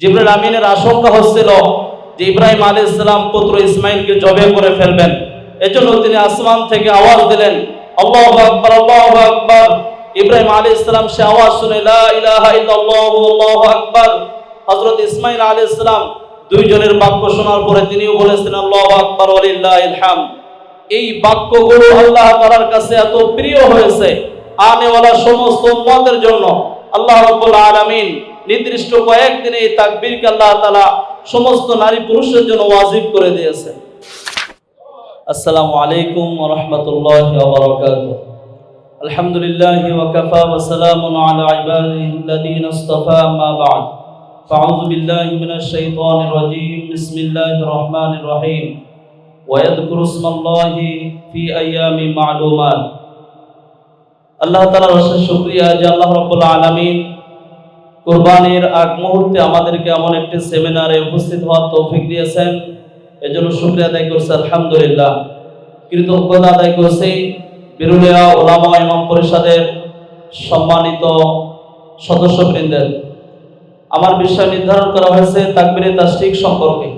জিবরুল আমিনের আশঙ্কা হচ্ছিল যে ইব্রাহিম আলী ইসলাম পুত্র ইসমাইলকে জবে করে ফেলবেন। এজন্য তিনি আসমান থেকে আওয়াজ দিলেন, আল্লাহ আকবর আল্লাহ আকবর। ইব্রাহিম আলী ইসলাম সে আওয়াজ শুনে আকবার। হযরত ইসমাইল আলী ইসলাম দুইজনের বাক্য শোনার পরে তিনিও বলেছেন, আল্লাহু আকবার হামদ এই বাক্যগুলো আল্লাহ তাআলার কাছে এত প্রিয় হয়েছে, আনেওয়ালা সমস্ত উম্মতের জন্য। আল্লাহ রাব্বুল আলামিন নির্দিষ্ট কয়েকদিনে এই তাকবীরকে আল্লাহ তাআলা সমস্ত নারী পুরুষের জন্য ওয়াজিব করে দিয়েছেন আসসালামু আলাইকুম ওয়া রাহমাতুল্লাহি ওয়া বারাকাতুহু আলহামদুলিল্লাহ ওয়া কাফা ওয়া সালামুন আলা ইবাদিহি আল্লাযীনা ইসতাফা আম্মা বা'দ فأعوذ بالله من الشيطان الرجيم بسم الله الرحمن الرحيم ويذكر اسم الله في أيام معلومات আল্লাহ তাআলার অশেষ শুকরিয়া যে আল্লাহ রাব্বুল আলামিন কুরবানির আগ মুহূর্তে আমাদেরকে এমন একটি সেমিনারে উপস্থিত হওয়ার তৌফিক দিয়েছেন। এজন্য শুকরিয়া আদায় করছি, আলহামদুলিল্লাহ। কৃতজ্ঞতা আদায় করছি বিরুলিয়া ওলামা ইমাম পরিষদের সম্মানিত সদস্যবৃন্দের। আমার বিষয় নির্ধারণ করা হয়েছে তাকবীরে তাসরিক সম্পর্কে।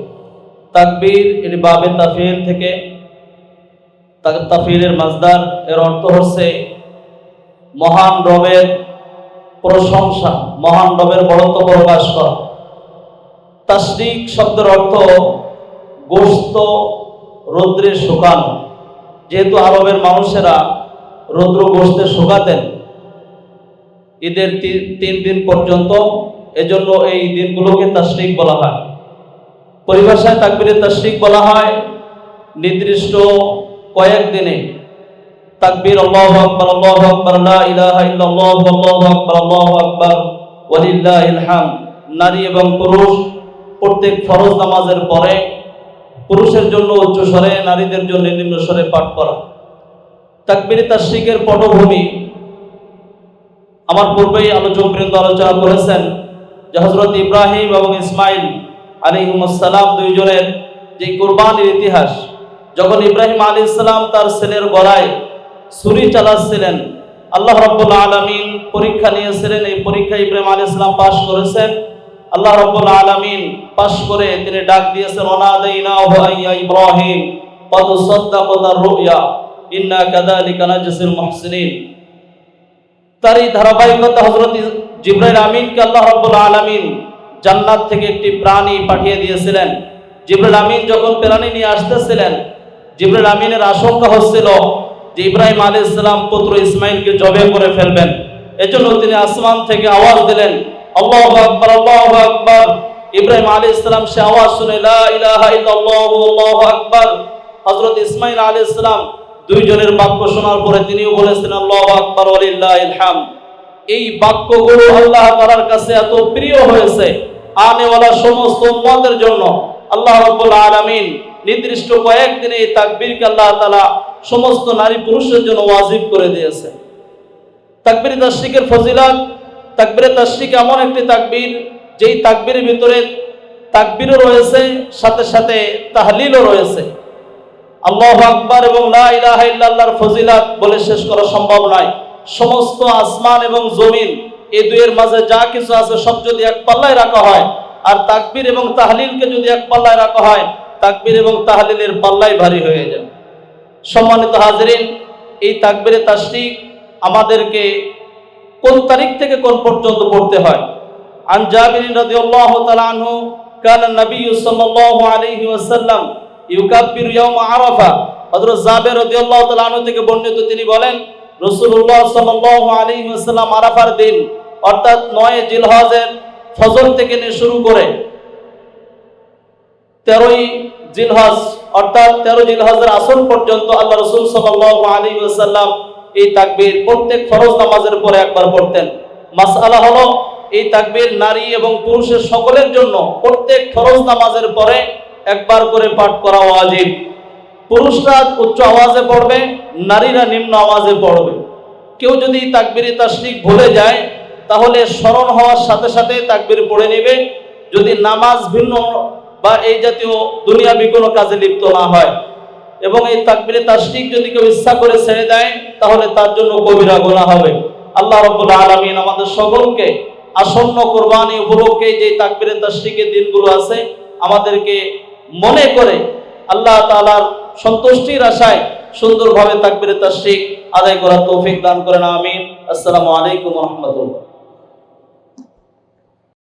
তাকবীর এটি বাবে তাফির থেকে তাফিরের মাজদার এর অর্থ হচ্ছে মহান রবের প্রশংসা, মহান রবের বড়ত্ব প্রকাশ করা। তাসরিক শব্দের অর্থ গোস্ত রৌদ্রে শুকানো। যেহেতু আরবের মানুষেরা রৌদ্র গোস্তে শুকাতেন, ঈদের তিন দিন পর্যন্ত এজন্য এই দিনগুলোকে তাসরিক বলা হয়। পরিভাষায় তাকবিরে তাসরিক বলা হয়, নির্দিষ্ট কয়েক দিনে তাকবীর, আল্লাহু আকবার আল্লাহু আকবার, লা ইলাহা ইল্লাল্লাহু, আল্লাহু আকবার আল্লাহু আকবার, ওয়ালিল্লাহিল হামদ। নারী এবং পুরুষ প্রত্যেক ফরজ নামাজের পরে পুরুষের জন্য উচ্চ স্বরে নারীদের জন্য নিম্ন স্বরে পাঠ করা। তাকবীরে তাসরিকের পটভূমি। আমার পূর্বেই আলোচক বৃন্দ আলোচনা করেছেন যে হজরত ইব্রাহিম এবং ইসমাইল আলিহিমসালাম দুইজনের যে কোরবানির ইতিহাস, যখন ইব্রাহিম আলী ইসলাম তার ছেলের গলায় ছুরি চালাচ্ছিলেন। আল্লাহ রব্বুল আলমিন পরীক্ষা নিয়েছিলেন, এই পরীক্ষা ইব্রাহিম আলী ইসলাম পাশ করেছেন। আল্লাহ রব্বুল আলমিন পাশ করে তিনি ডাক দিয়েছেন অনাদাইনা ইব্রাহিম সদ্দা ইন্না তার এই ধারাবাহিকতা হজরত জিব্রাইল আমিনকে আল্লাহ রব্বুল আলমিন জান্নাত থেকে একটি প্রাণী পাঠিয়ে দিয়েছিলেন। জিব্রাইল আমিন যখন প্রাণী নিয়ে আসতেছিলেন, জিব্রাইল আমিনের আশঙ্কা হচ্ছিল যে ইব্রাহিম আলী ইসলাম পুত্র ইসমাইলকে জবে করে ফেলবেন। এজন্য তিনি আসমান থেকে আওয়াজ দিলেন, আল্লাহ আকবর আল্লাহ আকবর। ইব্রাহিম আলী ইসলাম সে আওয়াজ শুনে আকবার। ইসমাইল আলী ইসলাম দুইজনের বাক্য শোনার পরে তিনিও বলেছেন, আল্লাহ আকবর, ওয়ালিল্লাহিল হামদ। এই বাক্যগুলো আল্লাহ তাআলার কাছে এত প্রিয় হয়েছে, আনেওয়ালা সমস্ত উম্মতের জন্য। আল্লাহ রাব্বুল আলামিন নির্দিষ্ট কয়েকদিনে এই তাকবীরকে আল্লাহ তাআলা সমস্ত নারী পুরুষের জন্য ওয়াজিব করে দিয়েছে। তাকবীর তাশরিকের ফজিলাত, তাকবীরে তাশরিক এমন একটি তাকবীর, যেই তাকবীরের ভিতরে তাকবীরও রয়েছে, সাথে সাথে তাহলিলও রয়েছে। আল্লাহ আকবার এবং লা ইলাহা ইল্লাল্লাহর ফজিলাত বলে শেষ করা সম্ভব নয়। সমস্ত আসমান এবং জমিন এই দুইয়ের মাঝে যা কিছু আছে সব যদি এক পাল্লায় রাখা হয়, আর তাকবীর এবং তাহলিলকে যদি এক পাল্লায় রাখা হয়, তাকবীর এবং তাহলিলের পাল্লাই ভারী হয়ে যাবে। সম্মানিত হাজরিন, এই তাকবীরে তাশরিক আমাদেরকে কোন তারিখ থেকে কোন পর্যন্ত পড়তে হয়? আন জাবির রাদিয়াল্লাহু তাআলা আনহু কানা নবী সাল্লাল্লাহু আলাইহি ওয়াসাল্লাম ইউকাব্বির ইয়াউম আরাফা। হযরত জাবের রাদিয়াল্লাহু তাআলা আনহু থেকে বর্ণিত তিনি বলেন, রাসূলুল্লাহ সাল্লাল্লাহু আলাইহি ওয়াসাল্লাম আরাফার দিন, অর্থাৎ 9 জিলহজের ফজর থেকে শুরু করে তেরোই জিলহজ, অর্থাৎ তেরো জিলহজের আসর পর্যন্ত আল্লাহ রসুল ওয়াসাল্লাম এই তাকবীর প্রত্যেক ফরজ নামাজের পরে একবার পড়তেন। মাসআলা হলো এই তাকবীর নারী এবং পুরুষের সকলের জন্য প্রত্যেক ফরজ নামাজের পরে একবার করে পাঠ করা ওয়াজিব। পুরুষরা উচ্চ আওয়াজে পড়বে, নারীরা নিম্ন আওয়াজে পড়বে। কেউ যদি তাকবির তাশরিক ভুলে যায়, তাহলে স্মরণ হওয়ার সাথে সাথে তাকবির পড়ে নেবে। যদি নামাজ ভিন্ন বা এই জাতীয় দুনিয়াবি কোনো কাজে লিপ্ত না হয়। এবং এই তাকবিরে তাসরিক যদি কেউ ইচ্ছা করে ছেড়ে দেয়, তাহলে তার জন্য কবিরা গোনা হবে। আল্লাহ রব্বুল আলমিন আমাদের সকলকে আসন্ন কোরবানি উপলক্ষে যে তাকবিরে তাসরিকের দিনগুলো আছে, আমাদেরকে মনে করে আল্লাহ তালার সন্তুষ্টির আশায় সুন্দরভাবে তাকবিরে তাসরিক আদায় করার তৌফিক দান করেন। আমিন। আসসালামু আলাইকুম রহমতুল্লাহ।